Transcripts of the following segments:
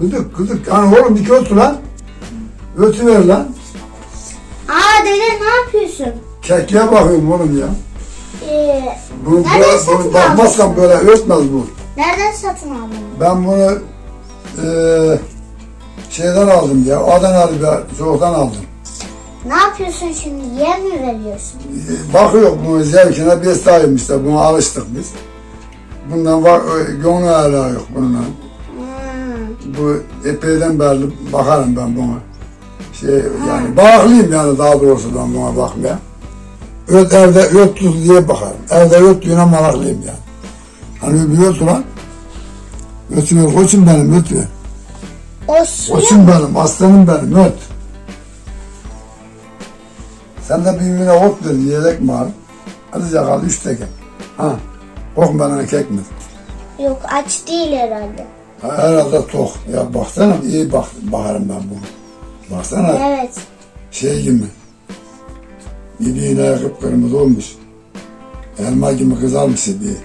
Gıdık gıdık. Yani oğlum iki ötü lan. Ötü ver lan. Aa dede ne yapıyorsun? Kekliğe bakıyorum oğlum ya. Ee, Bunu, Nereden böyle, satın bunu bakmazsam aldın? böyle ötmez bu. nereden satın aldın? Ben bunu eee şeyden aldım ya. Adana'da bir soğuktan aldım. Ne yapıyorsun şimdi? Yer mi veriyorsun? Ee, Bakıyor bu zevkine bestayım işte. Buna alıştık biz. Bundan var, e, gönlü hala yok bununla. Bu epeyden beri bakarım ben buna. Şey yani bağlıyım yani daha doğrusu ben buna bakmaya. Öt evde öt tuz diye bakarım. Evde öt düğüne malaklıyım yani. Hani bir öt ulan. Ötü ver, koçum benim öt ver. O suyu Koçum benim, aslanım benim öt. Sen de birbirine ot ver yiyecek mi abi? Hadi yakal üç teke. Ha. Korkma bana kekmez. yok aç değil herhalde. Ha, Herhalde tok. Ya baksana iyi bak, bakarım ben bunu. Baksana Evet. şey gibi. İliğine kıpkırmızı olmuş. Elma gibi kızarmış bir.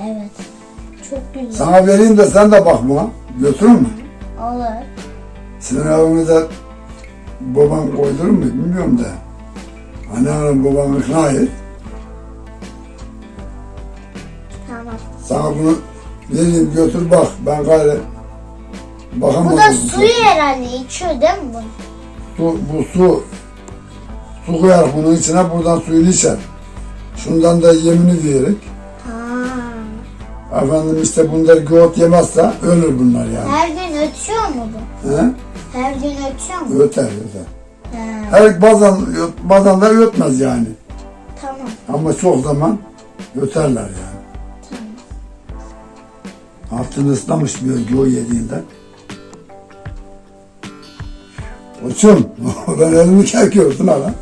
Evet. Çok güzel. Sana vereyim de sen de bak buna. Götürür mü? Olur. Senin evinize baban koydurur mu bilmiyorum da. Anneannem babanı ikna et. Tamam. Sana bunu vereyim götür bak. Ben gayrı bakamadım. Bu da suyu herhalde içiyor değil mi bunu? Su, bu su. Su koyar bunun içine buradan suyunu içer. Şundan da yemini diyerek. Ha. Efendim işte bunlar göğüt yemezse ölür bunlar yani. Her gün ötüyor mu bu? He? Her gün ötüyor mu? Öter öter. Ha. Her bazen, bazen de ötmez yani. Tamam. Ama çok zaman öterler yani. Altını ıslamış bir göğü yediğinden. Koçum, ben elimi çekiyorsun hala.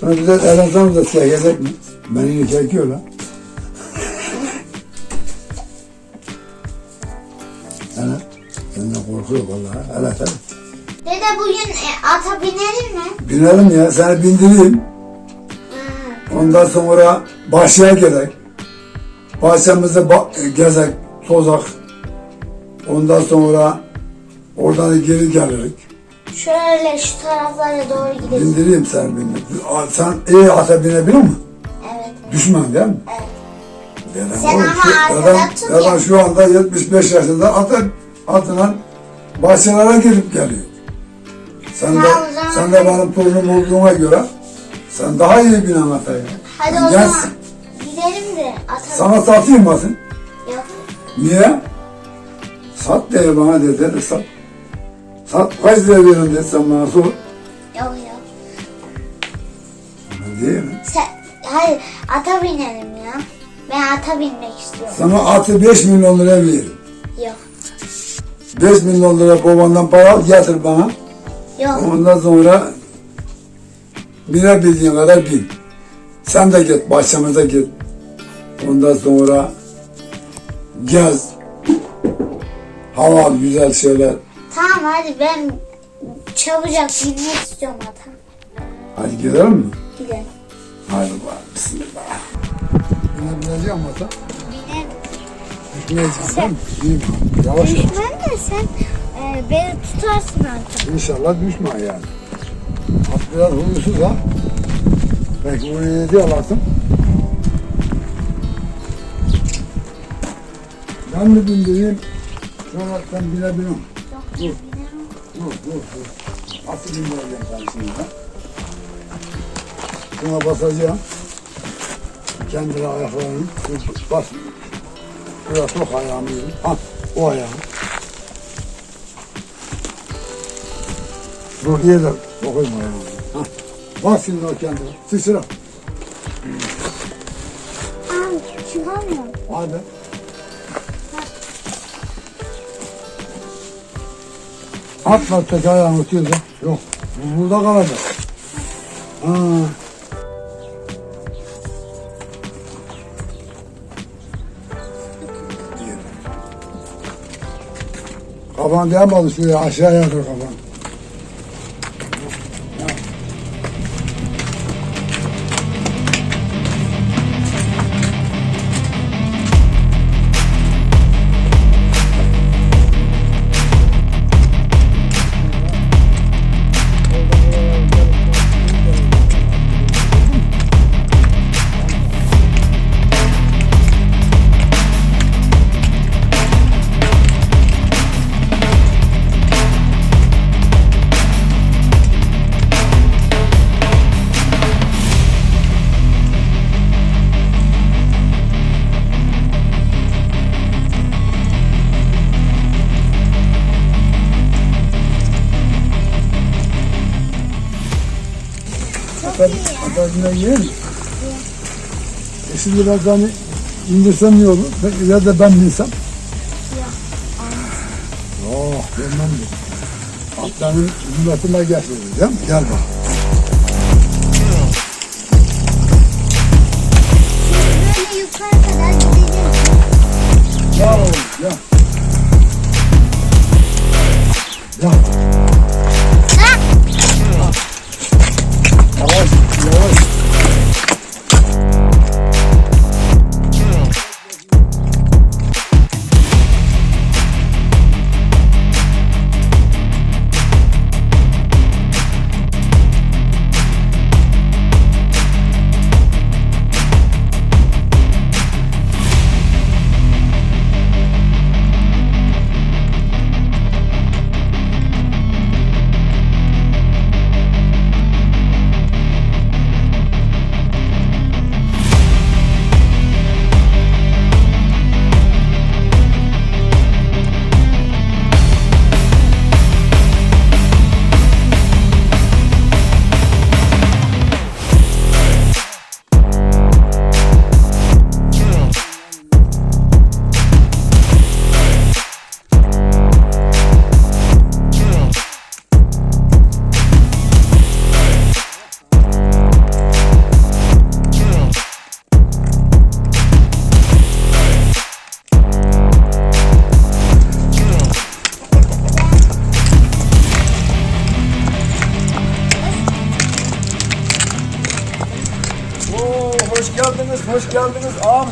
Sonra bize elazığımı da çekecek mi? Beni çekiyor lan. Hele, senden korkuyor vallahi. Hele hele. Dede bugün e, ata binelim mi? Binelim ya, seni bindireyim. Ondan sonra bahçeye gidelim. Bahçemizde ba- gezek, tozak. Ondan sonra oradan geri gelirik. Şöyle şu taraflara doğru gidelim. Bindireyim seni bindir. Aa, Sen iyi ata binebiliyor musun? Evet. Düşman değil mi? Evet. Dedem, Sen oğlum, ama şu- dedem- tut ya. şu anda 75 yaşında ata, atına bahçelere gidip geliyor. Sen de, o zaman- sen de benim torunum olduğuna göre sen daha iyi binen ataya. Hadi Sen o zaman gidelim de ata Sana satayım mı atın? Yok. Niye? Sat diye bana dedi, de sat. Sat kaç lira verin dedi sen bana sor. Yok yok. Ne diyeyim? Sen, hayır ata binelim ya. Ben ata binmek istiyorum. Sana atı 5 milyon lira veririm. Yok. 5 milyon lira babandan para al getir bana. Yok. Ondan sonra binebildiğin kadar bin. Sen de git bahçemize git. Ondan sonra gez. Hava güzel şeyler. Tamam hadi ben çabucak binmek istiyorum ata. Hadi gidelim mi? Gidelim. Hadi bak bismillah. Binebileceğim ata. Binelim. Değil mi? İyi bak. Yavaş yavaş. Düşmem de sen e, beni tutarsın artık. İnşallah düşme yani. At biraz huysuz ha. Belki bunu yedi alasın. Ben mi bindireyim? Sonra sen binebilirim. Dur. Dur dur dur. Atı bindireceğim sen şimdi ha. Şuna basacağım. Kendine ayaklarını. Bas. Şuraya sok ayağımı. Ha o ayağını. Dur iyi de sokayım ayağımı. Ha. Bas şimdi o kendine. Sıçra. Aa çıkamıyorum. Hadi. Atma tek ayağını tutuyordu. Yok. Bu burada kalacak. Ha. Kafan değmedi şuraya aşağıya dur kafan. E şimdi ben seni indirsem ne olur? Ya da ben binsem? Yok, bilmem mi? Atların hizmetine getirir değil mi? Gel bak. Böyle yukarı kadar. Gel oğlum, gel. Gel.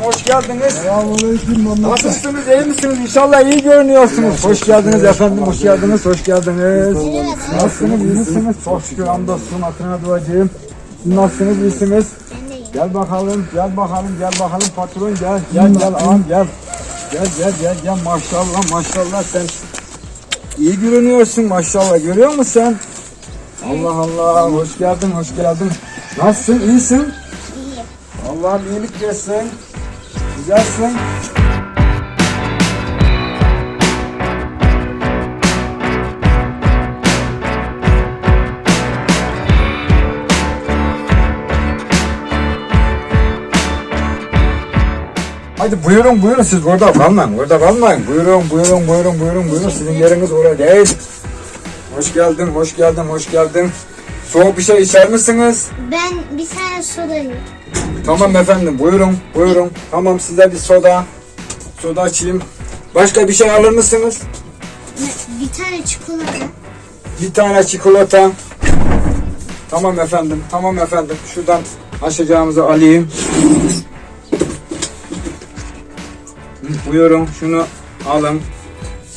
Hoş geldiniz. Nasılsınız, iyi misiniz? İnşallah iyi görünüyorsunuz. Hoş geldiniz efendim, hoş geldiniz, hoş geldiniz. Nasılsınız, iyi misiniz? Çok şükür hamdolsun, hatırına duacağım. Siz nasılsınız, iyisiniz? Gel bakalım, gel bakalım, gel bakalım patron gel, gel gel ağam gel. Gel gel gel gel maşallah maşallah sen iyi görünüyorsun maşallah görüyor musun sen? Allah Allah hoş geldin hoş geldin. Nasılsın iyisin? Allah'ım iyilik versin. Güzelsin. Hadi buyurun buyurun siz orada kalmayın. Orada kalmayın. Buyurun buyurun buyurun buyurun buyurun. Sizin yeriniz orada değil. Hoş geldin, hoş geldin, hoş geldin. Soğuk bir şey içer misiniz? Ben bir tane sodayım. Tamam efendim buyurun buyurun. Tamam size bir soda. Soda açayım. Başka bir şey alır mısınız? Bir tane çikolata. Bir tane çikolata. Tamam efendim tamam efendim. Şuradan açacağımızı alayım. Buyurun şunu alın.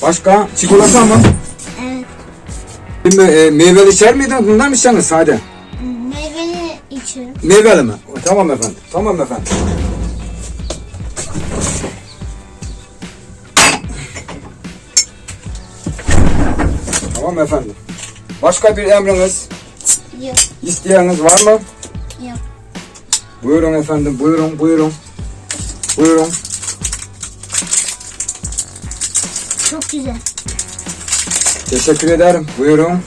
Başka çikolata mı? Evet. E, meyveli içer miydin? Bundan mı içseniz sade? Meyveli içiyorum. Meyveli mi? Tamam efendim. Tamam efendim. Tamam efendim. Başka bir emriniz, Yok. isteğiniz var mı? Yok. Buyurun efendim, buyurun, buyurun. Buyurun. Çok güzel. Teşekkür ederim. Buyurun.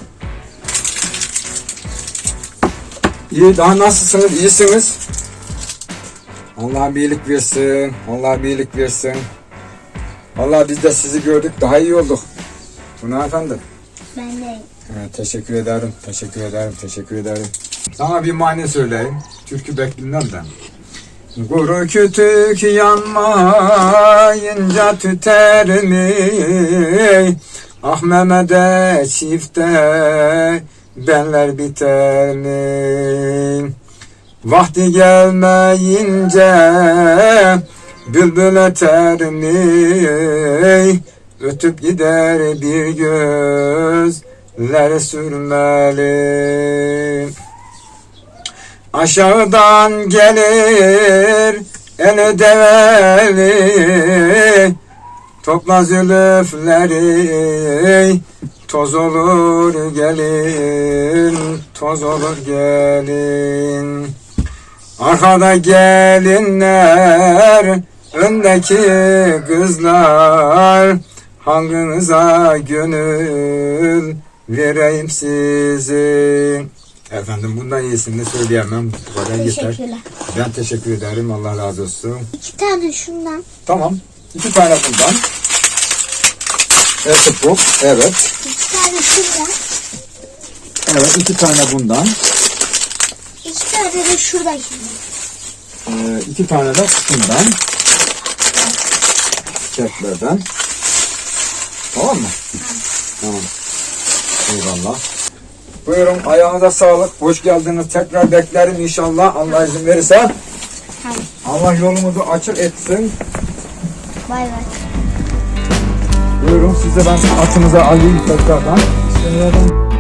İyi, daha nasılsınız? İyisiniz? Allah birlik versin. Allah birlik versin. Allah biz de sizi gördük. Daha iyi olduk. Buna efendim. Ben de. Evet, teşekkür ederim. Teşekkür ederim. Teşekkür ederim. Sana bir mani söyleyeyim. Türkü beklinden de. Kuru kütük yanmayınca tüter mi? Ah Mehmet'e çifte benler biter mi? Vakti gelmeyince bülbül öter mi? Ötüp gider bir gözler sürmeli. Aşağıdan gelir ele develi Topla zülüfleri Toz olur gelin Toz olur gelin Arkada gelinler Öndeki kızlar Hanginize gönül vereyim sizin Efendim bundan iyisini de söyleyemem. Bu kadar yeter. Teşekkürler. Ben teşekkür ederim. Allah razı olsun. İki tane şundan. Tamam. İki tane bundan. Evet bu. Evet. Şundan. Evet iki tane bundan. iki tane de şuradaki. Ee, iki tane de bundan. Keklerden. Tamam mı? Tamam. Eyvallah. Buyurun ayağınıza sağlık. Hoş geldiniz. Tekrar beklerim inşallah. Allah izin verirse. Allah yolumuzu açık etsin. Bay bay. Size ben atınıza alayım tekrardan. Şöyle